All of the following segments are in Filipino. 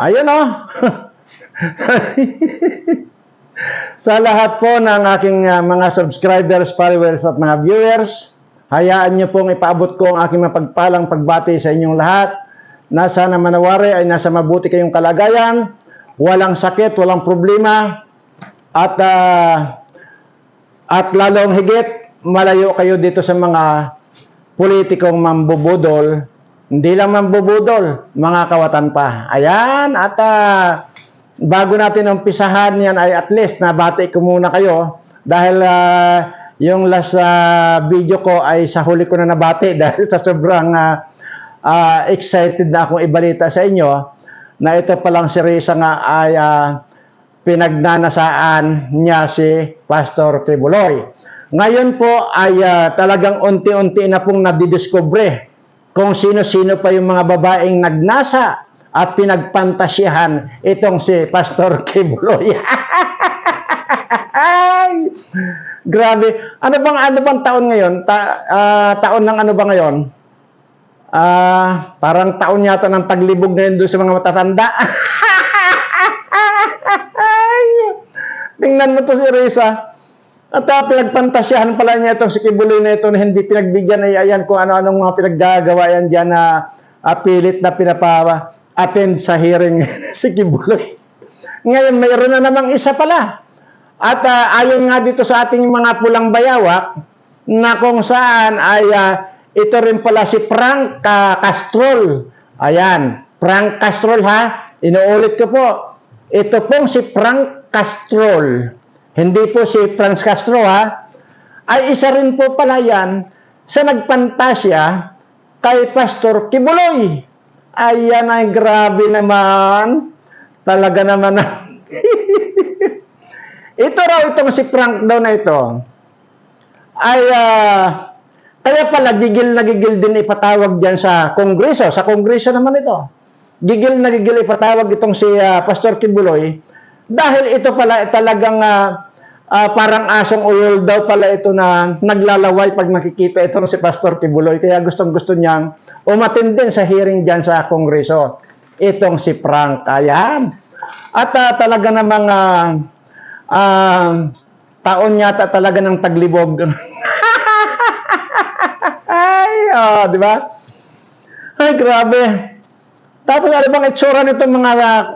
Ayun oh. Sa lahat po ng aking ah, mga subscribers, followers at mga viewers, hayaan niyo pong ipaabot ko ang aking mapagpalang pagbati sa inyong lahat na sana manawari ay nasa mabuti kayong kalagayan, walang sakit, walang problema, at ah, at lalong higit, malayo kayo dito sa mga politikong mambubudol. Hindi lang mambubudol, mga kawatan pa. Ayan, at ah, bago natin umpisahan yan ay at least nabati ko muna kayo dahil ah, yung last ah, video ko ay sa huli ko na nabati dahil sa sobrang ah, ah, excited na akong ibalita sa inyo na ito palang si Risa nga ay ah, pinagnanasaan niya si Pastor Kibuloy. Ngayon po ay ah, talagang unti-unti na pong nadidiscover kung sino-sino pa yung mga babaeng nagnasa at pinagpantasyahan itong si Pastor Kibuloy. Grabe. Ano bang ano bang taon ngayon? Ta, ah, taon ng ano ba ngayon? Ah, parang taon yata ng taglibog ngayon doon sa mga matatanda. Tingnan mo to si Risa. At uh, pinagpantasyahan pala niya itong si Kibuloy na ito na hindi pinagbigyan ay ayan kung ano-anong mga pinaggagawa yan dyan na uh, pilit na pinapa-attend sa hearing si Kibuloy. Ngayon, mayroon na namang isa pala. At uh, ayon nga dito sa ating mga pulang bayawak, na kung saan ay uh, ito rin pala si Frank uh, Castrol. Ayan, Frank Castrol ha. Inuulit ko po. Ito pong si Frank Castrol. Hindi po si Franz Castro ha. Ay isa rin po pala yan sa nagpantasya kay Pastor Kibuloy. Ayan ay grabe naman. Talaga naman na. ito raw itong si Frank daw na ito. Ay ah, kaya pala gigil na gigil din ipatawag diyan sa kongreso. Sa kongreso naman ito. Gigil na gigil ipatawag itong si ah, Pastor Kibuloy dahil ito pala talagang ah, ah, parang asong uyol daw pala ito na naglalaway pag nakikita itong si Pastor Kibuloy. Kaya gustong gusto niyang umatin din sa hearing diyan sa kongreso. Itong si Frank. Ayan. At ah, talaga namang ah, ah, taon yata talaga ng taglibog. Ay, oh, di ba? Ay, grabe. Tapos ano bang itsura nito mga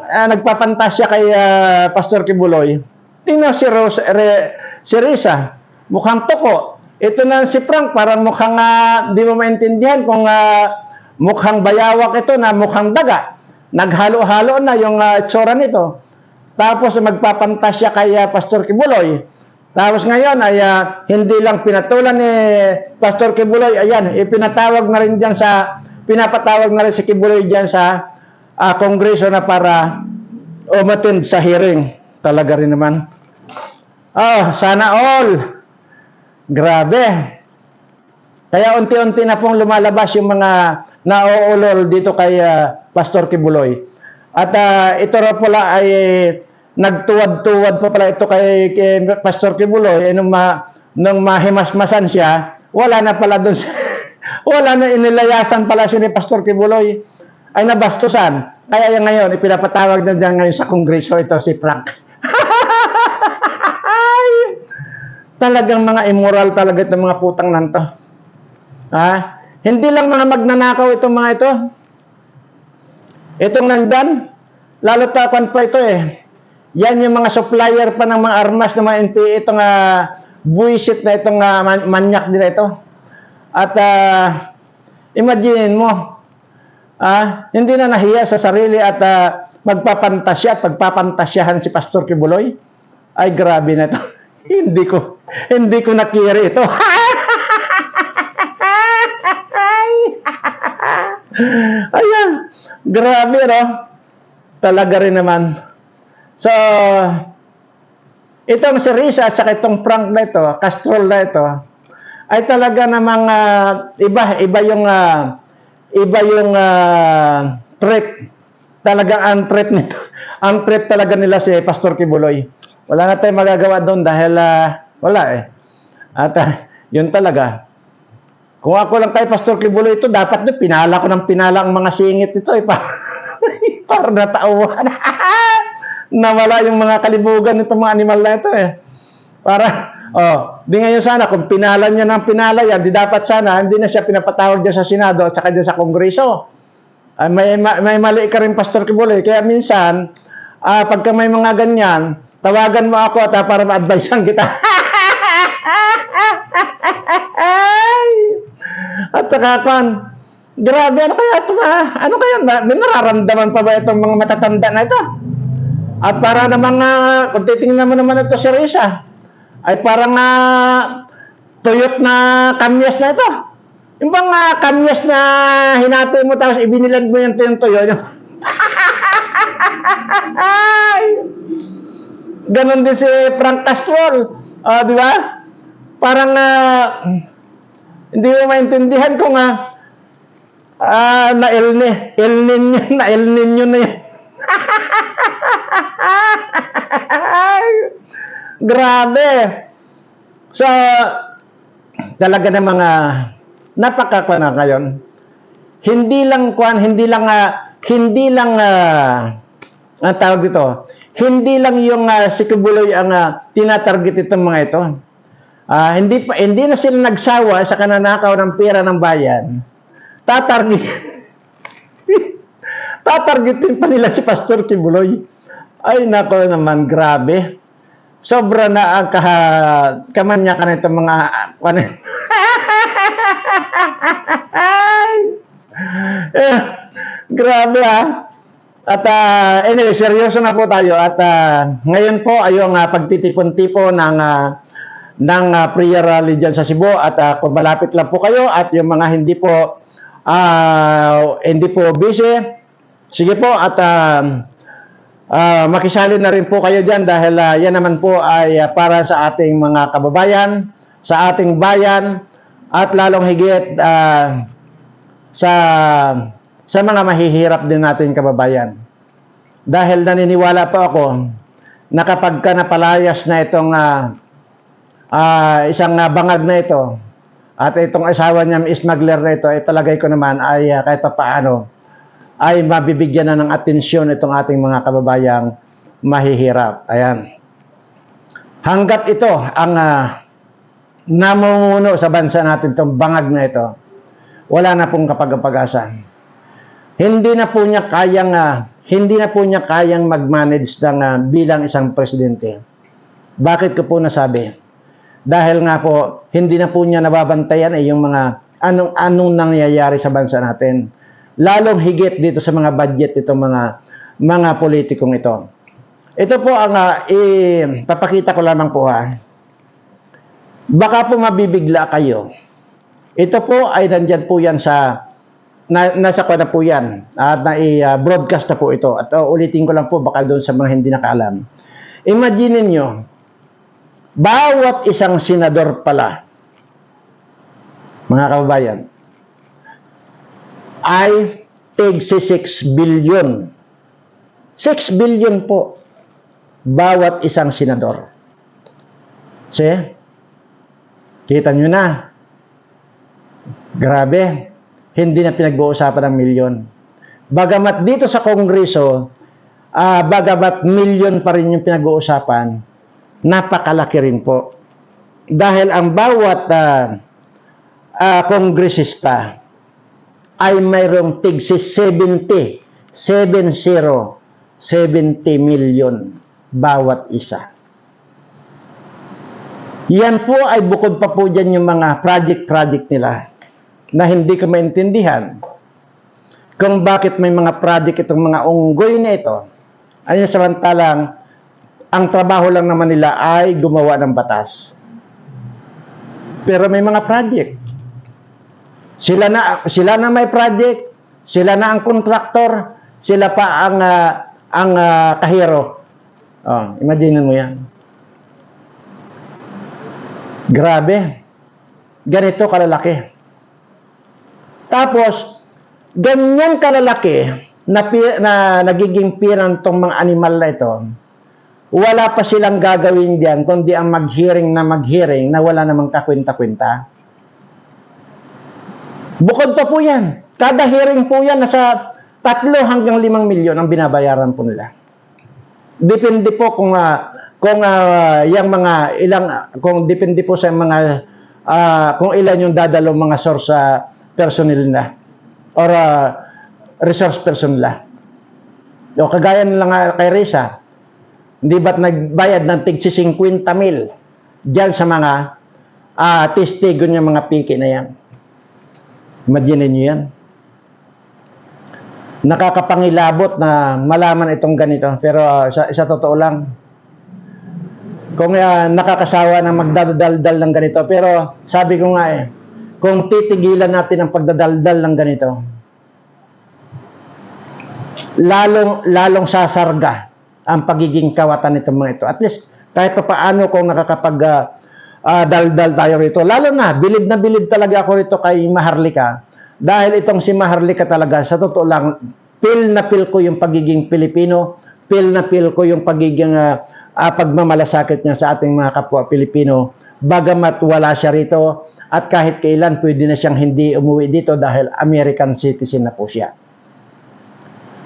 ah, nagpapantasya kay ah, Pastor Kibuloy? Tingnan si Rose, Re, si Risa, mukhang toko. Ito na si Frank, parang mukhang ah, di mo maintindihan kung ah, mukhang bayawak ito na mukhang daga. Naghalo-halo na yung ah, itsura nito. Tapos magpapantasya kay ah, Pastor Kibuloy. Tapos ngayon ay ah, hindi lang pinatulan ni Pastor Kibuloy, ayan, ipinatawag na rin diyan sa pinapatawag na rin si Kibuloy diyan sa ah, kongreso na para umattend sa hearing. Talaga rin naman. Oh, sana all. Grabe. Kaya unti-unti na pong lumalabas yung mga nauulol dito kay ah, Pastor Kibuloy. At ah, ito raw pala ay nagtuwad-tuwad pa pala ito kay, kay Pastor Kibuloy. Eh, nung, ma, nung mahimasmasan siya, wala na pala doon siya. Wala na inilayasan pala siya ni Pastor Kibuloy. Ay nabastusan. Kaya yan ngayon, ipinapatawag na dyan ngayon sa kongreso ito si Frank. Talagang mga immoral talaga itong mga putang nanto. Ha? Hindi lang mga magnanakaw itong mga ito. Itong nandyan, lalo tapan pa ito eh. Yan yung mga supplier pa ng mga armas ng mga NPA, itong uh, buwisit na itong uh, man- manyak nila ito. At uh, imagine mo, ah, hindi na nahiya sa sarili at uh, magpapantasya at pagpapantasyahan si Pastor Kibuloy. Ay, grabe na ito. hindi ko, hindi ko nakiri ito. Ayan, grabe, no? Talaga rin naman. So, itong si Risa at saka itong Frank na ito, Castrol na ito, ay talaga namang ah, iba, iba yung ah, iba yung ah, threat. Talagang ang threat nito. Ang threat talaga nila si Pastor Kibuloy. Wala na tayong magagawa doon dahil ah, wala eh. At ah, yun talaga. Kung ako lang kay Pastor Kibuloy ito, dapat doon pinala ko ng pinala ang mga singit nito. Eh, pa. Parang natauhan. Nawala yung mga kalibugan nitong mga animal na ito eh. Para, oh, di ngayon sana, kung pinala niya ng pinala yan, di dapat sana, hindi na siya pinapatawag dyan sa Senado at saka dyan sa Kongreso. Ah, may, ma- may mali ka rin, Pastor Kibuloy. Kaya minsan, ah, pagka may mga ganyan, tawagan mo ako at ah, para ma-advisean kita. At saka, Kwan, grabe, ano kaya ito nga? Ano kaya, na, may nararamdaman pa ba itong mga matatanda na ito? At para namang, uh, kung titingnan mo naman ito si Risa, ay parang uh, tuyot na kamyas na ito. Yung bang uh, kamyas na hinapi mo tapos ibinilad mo yung tuyong tuyo. Ay! Ganon din si Frank Castrol. Ah, di ba? Parang ah, hindi mo maintindihan kung ah, ah, na El Ni, El Niño, na El Niño na yun. Grabe. So, talaga na mga napakakwa na ngayon. Hindi lang kwan, hindi lang ah, hindi lang ah, ang tawag dito. Hindi lang yung uh, si Kibuloy ang ah, tinatarget itong mga ito. Ah, hindi pa hindi na sila nagsawa sa kananakaw ng pera ng bayan. Tatarget tatargetin pa nila si Pastor Kibuloy. Ay nako naman grabe. Sobra na ang kaha, kamanyakan itong mga ano, Ay! eh, grabe ah. At ah, anyway, seryoso na po tayo at ah, ngayon po ay yung ah, pagtitipon-tipon ng ah, ng ah, prayer rally dyan sa Cebu at ah, kung malapit lang po kayo at yung mga hindi po ah, hindi po busy, sige po at ah, ah, makisali na rin po kayo dyan dahil ah, yan naman po ay ah, para sa ating mga kababayan, sa ating bayan at lalong higit ah, sa sa mga mahihirap din natin kababayan. Dahil naniniwala po ako na kapag ka napalayas na itong ah, ah, isang ah, bangag na ito at itong asawa niya smuggler na ito ay palagay ko naman ay ah, kahit papaano ay mabibigyan na ng atensyon itong ating mga kababayang mahihirap. Ayan. Hanggat ito ang ah, namumuno sa bansa natin itong bangag na ito, wala na pong kapag-pag-asa. Hindi na po niya kayang ah, hindi na po niya kayang mag-manage ng ah, bilang isang presidente. Bakit ko po nasabi? Dahil nga po hindi na po niya nababantayan ay yung mga anong anong nangyayari sa bansa natin. Lalong higit dito sa mga budget itong mga mga politikong ito. Ito po ang uh, papakita ko lamang po ha. Baka po mabibigla kayo. Ito po ay nandyan po yan sa na, nasa ko na po yan at na-broadcast na po ito at uh, ulitin ko lang po baka doon sa mga hindi nakaalam imagine niyo bawat isang senador pala mga kababayan ay tig si 6 billion 6 billion po bawat isang senador see kita nyo na grabe hindi na pinag-uusapan ng milyon. Bagamat dito sa Kongreso, uh, bagamat milyon pa rin yung pinag-uusapan, napakalaki rin po. Dahil ang bawat uh, uh, kongresista ay mayroong tigsi 70, 70, 70 milyon bawat isa. Yan po ay bukod pa po dyan yung mga project-project nila na hindi ka maintindihan kung bakit may mga project itong mga unggoy na ito. Ayun samantalang ang trabaho lang naman nila ay gumawa ng batas. Pero may mga project. Sila na sila na may project, sila na ang kontraktor, sila pa ang uh, ang uh, kahero. Oh, imagine mo 'yan. Grabe. Ganito kalalaki. Tapos, ganyan kalalaki na, na nagiging pirang tong mga animal na ito, wala pa silang gagawin diyan kundi ang mag-hearing na mag-hearing na wala namang kakwenta-kwenta. Bukod pa po yan. Kada hearing po yan, nasa tatlo hanggang limang milyon ang binabayaran po nila. Depende po kung ah, kung ah, yung mga ilang kung depende po sa mga ah, kung ilan yung dadalo mga source sa personnel na or ah, resource person nila. O kagaya na lang ah, kay Risa, hindi ba't nagbayad ng tig 50 mil diyan sa mga ah, testigo niya mga pinky na yan. Imagine niyo yan. Nakakapangilabot na malaman itong ganito. Pero ah, sa, sa totoo lang, kung ah, nakakasawa na magdadaldal ng ganito. Pero sabi ko nga eh, kung titigilan natin ang pagdadaldal ng ganito, lalong, lalong sasarga ang pagiging kawatan nitong mga ito. At least, kahit pa paano kung nakakapag ah, ah, daldal tayo rito. Lalo na, bilib na bilib talaga ako rito kay Maharlika. Dahil itong si Maharlika talaga, sa totoo lang, feel na feel ko yung pagiging Pilipino, feel na feel ko yung pagiging ah, ah, pagmamalasakit niya sa ating mga kapwa Pilipino. Bagamat wala siya rito at kahit kailan pwede na siyang hindi umuwi dito dahil American citizen na po siya.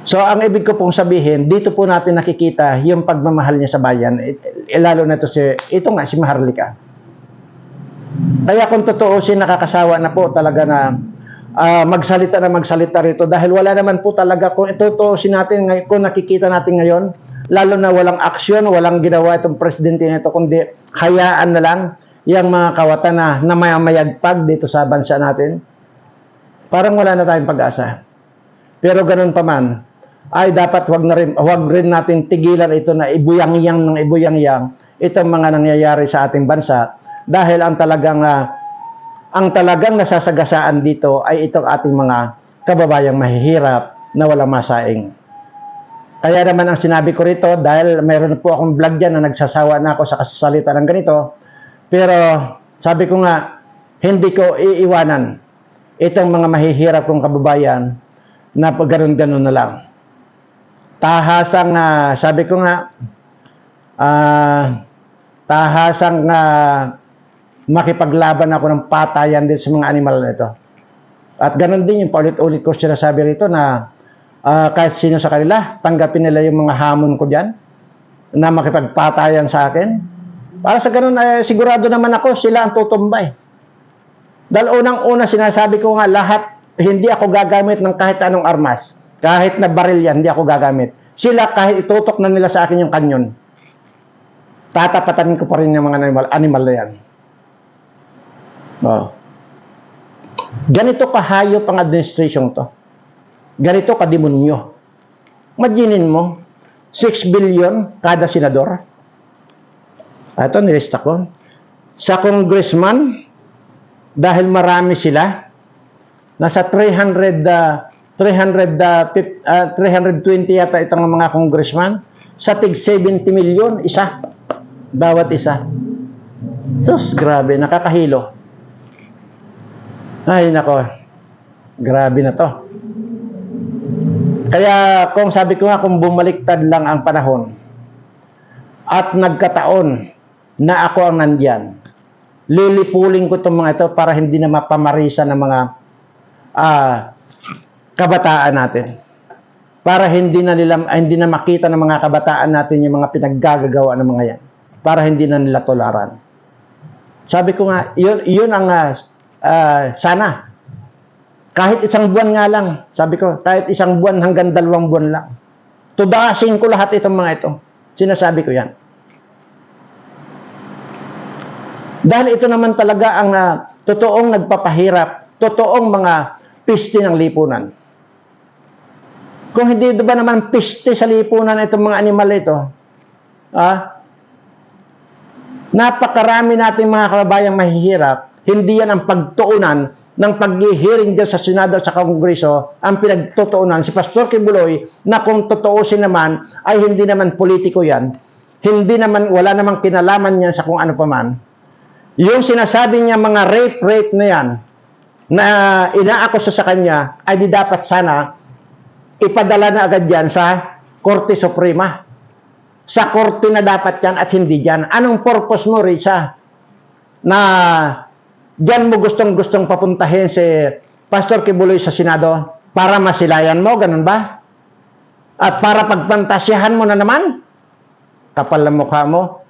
So, ang ibig ko pong sabihin, dito po natin nakikita yung pagmamahal niya sa bayan. Eh, eh, lalo na ito si, ito nga, si Maharlika. Kaya kung totoo si nakakasawa na po talaga na ah, magsalita na magsalita rito dahil wala naman po talaga kung totoo si natin ngay- kung nakikita natin ngayon lalo na walang aksyon, walang ginawa itong presidente nito kundi hayaan na lang yung mga kawatan na namamayagpag dito sa bansa natin. Parang wala na tayong pag-asa. Pero ganun pa man, ay dapat wag na rin, wag rin natin tigilan ito na ibuyang-yang ng ibuyang-yang itong mga nangyayari sa ating bansa dahil ang talagang ah, ang talagang nasasagasaan dito ay itong ating mga kababayang mahihirap na walang masaing. Kaya naman ang sinabi ko rito dahil mayroon po akong vlog dyan na nagsasawa na ako sa kasasalita ng ganito pero sabi ko nga hindi ko iiwanan itong mga mahihirap kong kababayan na ganun-ganun na lang. Tahasang, ah, sabi ko nga, ah, tahasang na makipaglaban ako ng patayan din sa mga animal na ito. At ganun din yung paulit-ulit ko sinasabi rito na ah, kahit sino sa kanila, tanggapin nila yung mga hamon ko dyan na makipagpatayan sa akin. Para sa ganun, eh, sigurado naman ako, sila ang tutumbay. Dahil unang-una sinasabi ko nga lahat, hindi ako gagamit ng kahit anong armas. Kahit na baril yan, hindi ako gagamit. Sila kahit itutok na nila sa akin yung kanyon, tatapatan ko pa rin yung mga animal, animal na yan. Oh. Ganito kahayop ang administration to. Ganito kademonyo. Imaginin mo, 6 billion kada senador. Ito, nilista ko. Sa congressman, dahil marami sila, nasa 300, uh, 300, uh, fif- uh, 320 yata itong mga congressman, sa tig 70 milyon, isa. Bawat isa. Sus, grabe, nakakahilo. Ay, nako. Grabe na to. Kaya kung sabi ko nga, kung bumaliktad lang ang panahon at nagkataon na ako ang nandyan, lilipulin ko itong mga ito para hindi na mapamarisa ng mga ah, kabataan natin. Para hindi na nila ah, hindi na makita ng mga kabataan natin yung mga pinaggagawa ng mga yan. Para hindi na nila tolaran. Sabi ko nga, yun, yun ang ah, ah, sana. Kahit isang buwan nga lang, sabi ko, kahit isang buwan hanggang dalawang buwan lang. Tudasin ko lahat itong mga ito. Sinasabi ko yan. Dahil ito naman talaga ang ah, totoong nagpapahirap, totoong mga piste ng lipunan. Kung hindi ba naman piste sa lipunan itong mga animal ito, ah, napakarami nating mga kababayang mahihirap, hindi yan ang pagtuunan ng pag-hearing dyan sa Senado at sa Kongreso, ang pinagtutuunan si Pastor Kibuloy na kung totoosin naman ay hindi naman politiko yan, hindi naman, wala namang kinalaman niya sa kung ano pa man. Yung sinasabi niya mga rape-rape na yan, na inaakusa sa kanya, ay di dapat sana ipadala na agad yan sa Korte Suprema. Sa korte na dapat yan at hindi dyan. Anong purpose mo, Richa? Na dyan mo gustong-gustong papuntahin si Pastor Kibuloy sa Senado Para masilayan mo, ganun ba? At para pagpantasyahan mo na naman? Kapal na mukha mo.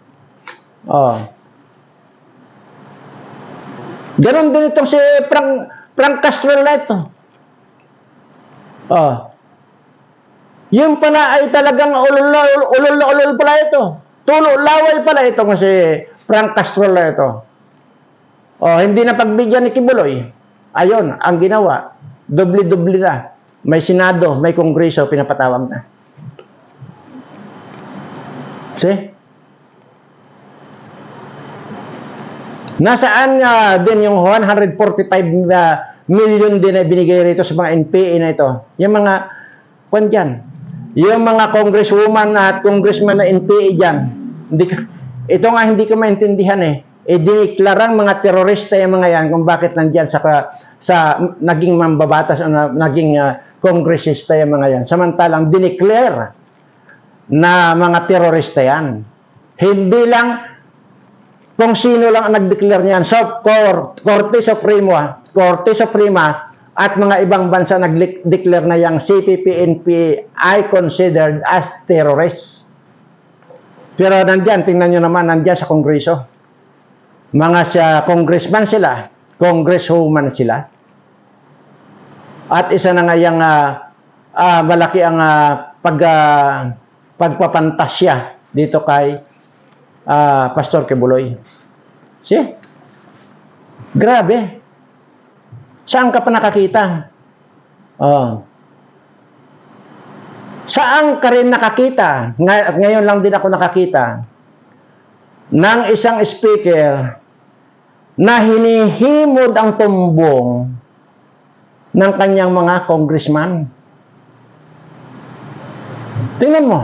Oh. Ganon din itong si Frank, Frank Castro na ito. Oh. Yung pala ay talagang ulol, na ulol pala ito. Tulo laway pala itong si Frank Castro na ito. Oh, hindi na pagbigyan ni Kibuloy. Ayon, ang ginawa, doble-doble na. May Senado, may Kongreso, pinapatawag na. See? Nasaan nga din yung 145 na million din na binigay rito sa mga NPA na ito? Yung mga, kwan dyan, yung mga congresswoman at congressman na NPA dyan, hindi ito nga hindi ko maintindihan eh. E diniklarang mga terorista yung mga yan kung bakit nandyan sa, sa naging mambabatas o na, naging uh, kongresista yung mga yan. Samantalang diniclare na mga terorista yan. Hindi lang kung sino lang ang nag-declare niyan. So, Cor Korte Suprema, Korte Suprema at mga ibang bansa nag-declare na yung CPP-NP ay considered as terrorists. Pero nandyan, tingnan nyo naman, nandyan sa Kongreso. Mga siya, congressman sila, congresswoman sila. At isa na nga yung ah, ah, malaki ang ah, pag, ah, pagpapantasya dito kay ah, Pastor Kibuloy. See? Grabe. Saan ka pa nakakita? Oh. Saan ka rin nakakita? Ngay- ngayon lang din ako nakakita ng isang speaker na hinihimod ang tumbong ng kanyang mga congressman. Tingnan mo.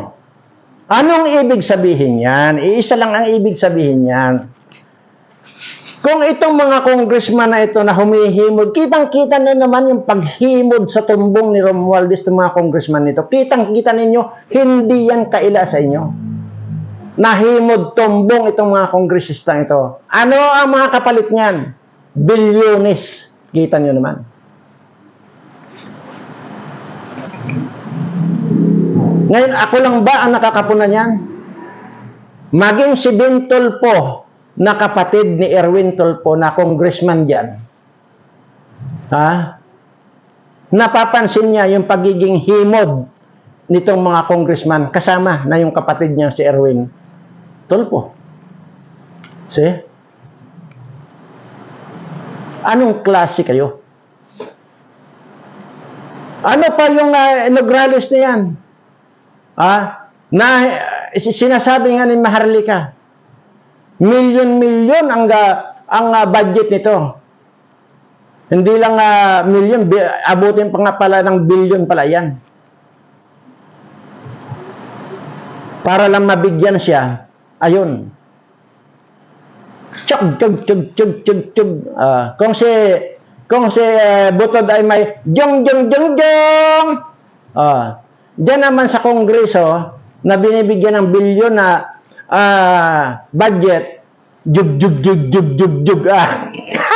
Anong ibig sabihin yan? Iisa lang ang ibig sabihin yan. Kung itong mga congressman na ito na humihimod, kitang-kita na naman yung paghimod sa tumbong ni Romualdez ng mga congressman nito. Kitang-kita ninyo, hindi yan kaila sa inyo. Nahimod tumbong itong mga kongresista ito. Ano ang mga kapalit niyan? Bilyones. Kita nyo naman. Ngayon, ako lang ba ang nakakapunan yan? Maging si Ben Tulpo, na kapatid ni Erwin Tulpo, na congressman dyan. Ha? Napapansin niya yung pagiging himod nitong mga congressman kasama na yung kapatid niya si Erwin Tulpo. See? Anong klase kayo? Ano pa yung uh, inauguralis na yan? Ah, na sinasabi nga ni Maharlika, milyon-milyon ang ah, ang ah, budget nito. Hindi lang uh, milyon, bi- abutin pa nga pala ng bilyon pala yan. Para lang mabigyan siya, ayun. Chug, chug, chug, chug, chug, chug. Ah, kung si kung si eh, Butod ay may jong, jong, jong, jong. Ah, Diyan naman sa Kongreso na binibigyan ng bilyon na ah, budget, jug, jug, jug, jug, jug, jug. Ah.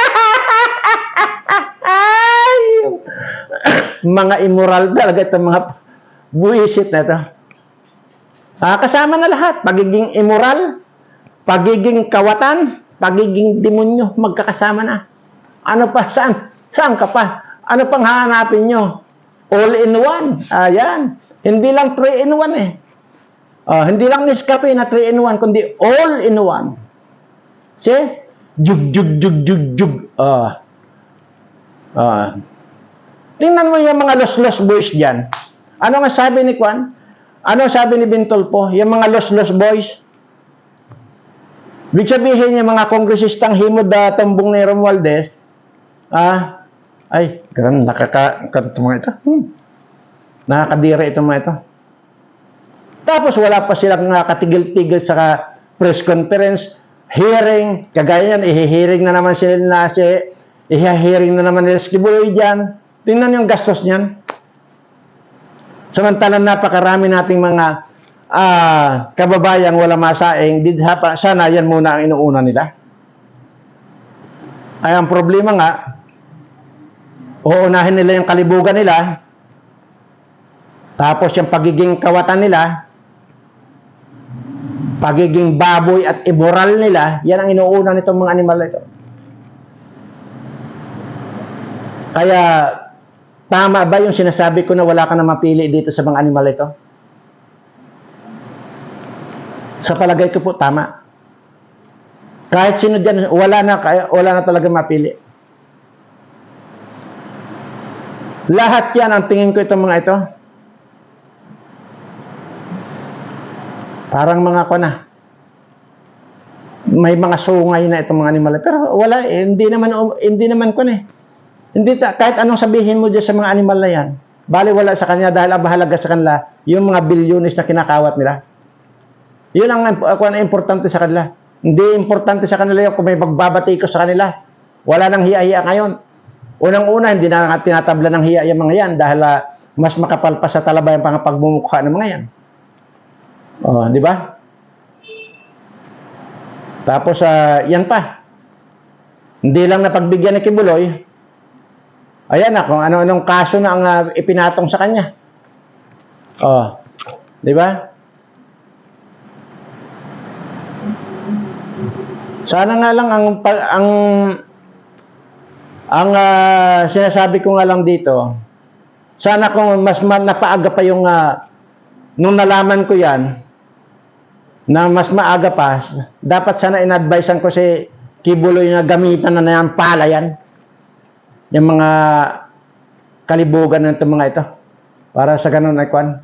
Mga immoral talaga itong mga buwisit na ito. Ah, kasama na lahat. Pagiging immoral, pagiging kawatan, pagiging demonyo, magkakasama na. Ano pa? Saan? Saan ka pa? Ano pang hahanapin nyo? All in one. Ayan. Hindi lang 3 in 1 eh. Ah, hindi lang Nescafe na 3 in 1, kundi all in one. See? Jug, jug, jug, jug, jug. Ah. Ah. Tingnan mo yung mga los-los boys dyan. Ano nga sabi ni Kwan? Ano sabi ni Bintolpo? Yung mga los-los boys? Ibig sabihin yung mga kongresistang himod na tumbong ni Romualdez, ah, ay, ganun, nakaka, kanto mga ito. Hmm. Nakakadira ito mga ito. Tapos wala pa silang nakatigil-tigil sa press conference, hearing, kagaya yan, ihihiring na naman sila na si, na naman nila si Kibuloy dyan. Tingnan yung gastos niyan. Samantalang napakarami nating mga ah, kababayang wala masaing, di, sana yan muna ang inuuna nila. Ay, ang problema nga, uunahin nila yung kalibugan nila, Tapos yung pagiging kawatan nila, pagiging baboy at immoral nila, yan ang inuuna nitong mga animal na ito. Kaya, tama ba yung sinasabi ko na wala ka na mapili dito sa mga animal ito? Sa palagay ko po, tama. Kahit sino dyan, wala na, wala na talaga mapili. Lahat yan, ang tingin ko itong mga ito, parang mga ko na. May mga sungay na itong mga animal. Pero wala eh, hindi naman, hindi naman ko na eh. Hindi ta, kahit anong sabihin mo dyan sa mga animal na yan, bali wala sa kanya dahil ang bahalaga sa kanila, yung mga bilyonis na kinakawat nila. Yun ang ako ang importante sa kanila. Hindi importante sa kanila yung kung may magbabati ko sa kanila. Wala nang hiya-hiya ngayon. Unang-una, hindi na nga tinatabla ng hiya yung mga yan dahil ah, mas makapal pa sa talaba yung mga pagmumukha ng mga yan. Oh, di ba? Tapos, ah, yan pa. Hindi lang napagbigyan ni Kibuloy. Ayan na, kung ano-anong kaso na ang ah, ipinatong sa kanya. Oh, di ba? Sana nga lang ang ang ang ah, sinasabi ko nga lang dito, sana kung mas ma- napaaga pa yung ah, nung nalaman ko yan na mas maaga pa, dapat sana in-advisean ko si Kibuloy na gamitan na na yung pala yan. Yung mga kalibugan ng mga ito. Para sa ganun ay kwan.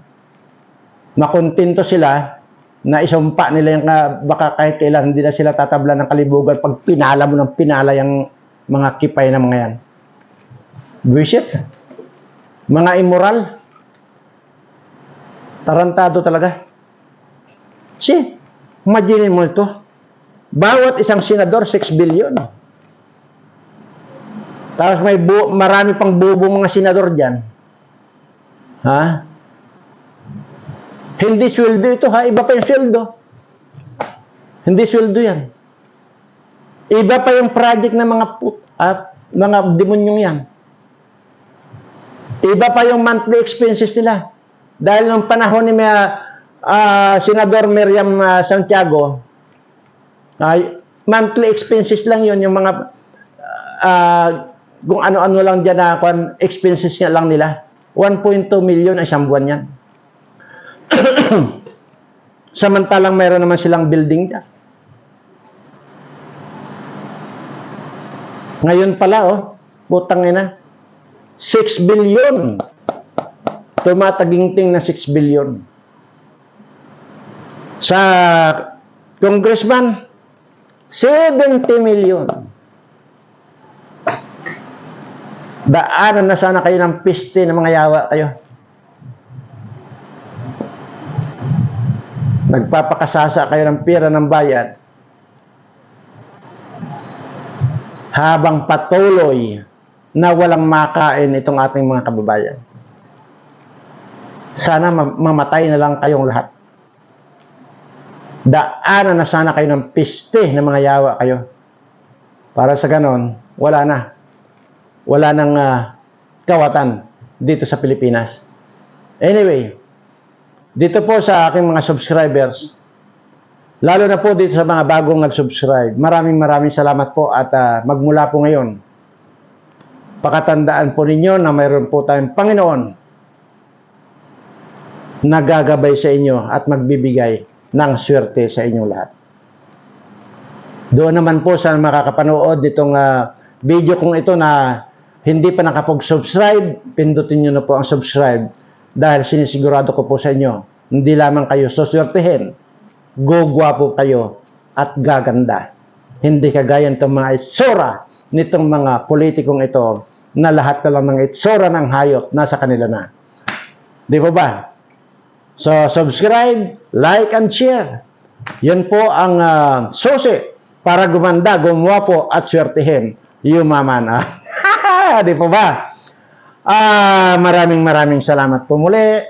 Makontento sila na isumpa nila yung ah, baka kahit kailan hindi na sila tatabla ng kalibugan pag pinala mo ng pinala yung mga kipay na mga yan. Bullshit. Mga immoral. Tarantado talaga. Si, imagine mo ito. Bawat isang senador, 6 billion. Tapos may bu- marami pang bubo mga senador dyan. Ha? Hindi sweldo ito ha, iba pa yung sweldo. Hindi sweldo yan. Iba pa yung project ng mga put, ah, mga demonyong yan. Iba pa yung monthly expenses nila. Dahil nung panahon ni ah, ah, Senador Miriam ah, Santiago, ay monthly expenses lang yun, yung mga ah, kung ano-ano lang dyan na kwan, expenses nga lang nila. 1.2 million ay isang buwan yan. Samantalang mayroon naman silang building dyan. Ngayon pala, oh, putang ina, 6 billion. Tumataginting na 6 billion. Sa congressman, 70 million. Daanan na sana kayo ng piste ng mga yawa kayo. Nagpapakasasa kayo ng pera ng bayad. Habang patuloy na walang makain itong ating mga kababayan. Sana ma- mamatay na lang kayong lahat. Daanan na sana kayo ng piste ng mga yawa kayo. Para sa ganon, wala na. Wala nang ah, kawatan dito sa Pilipinas. Anyway, dito po sa aking mga subscribers, lalo na po dito sa mga bagong nag-subscribe, maraming maraming salamat po at ah, magmula po ngayon, pakatandaan po ninyo na mayroon po tayong Panginoon na gagabay sa inyo at magbibigay ng swerte sa inyong lahat. Doon naman po sa makakapanood nitong ah, video kong ito na hindi pa nakapag-subscribe, pindutin nyo na po ang subscribe dahil sinisigurado ko po sa inyo, hindi lamang kayo suswertehin, gugwapo kayo at gaganda. Hindi kagaya nitong mga itsura nitong mga politikong ito na lahat ka lang ng itsura ng hayop nasa kanila na. Di ba ba? So, subscribe, like, and share. Yan po ang uh, susi para gumanda, gumwapo at swertihin yumaman. Ah, di po ba? Ah, maraming maraming salamat po muli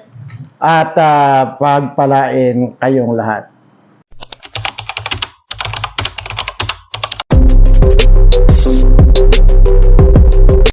at ah, pagpalain kayong lahat.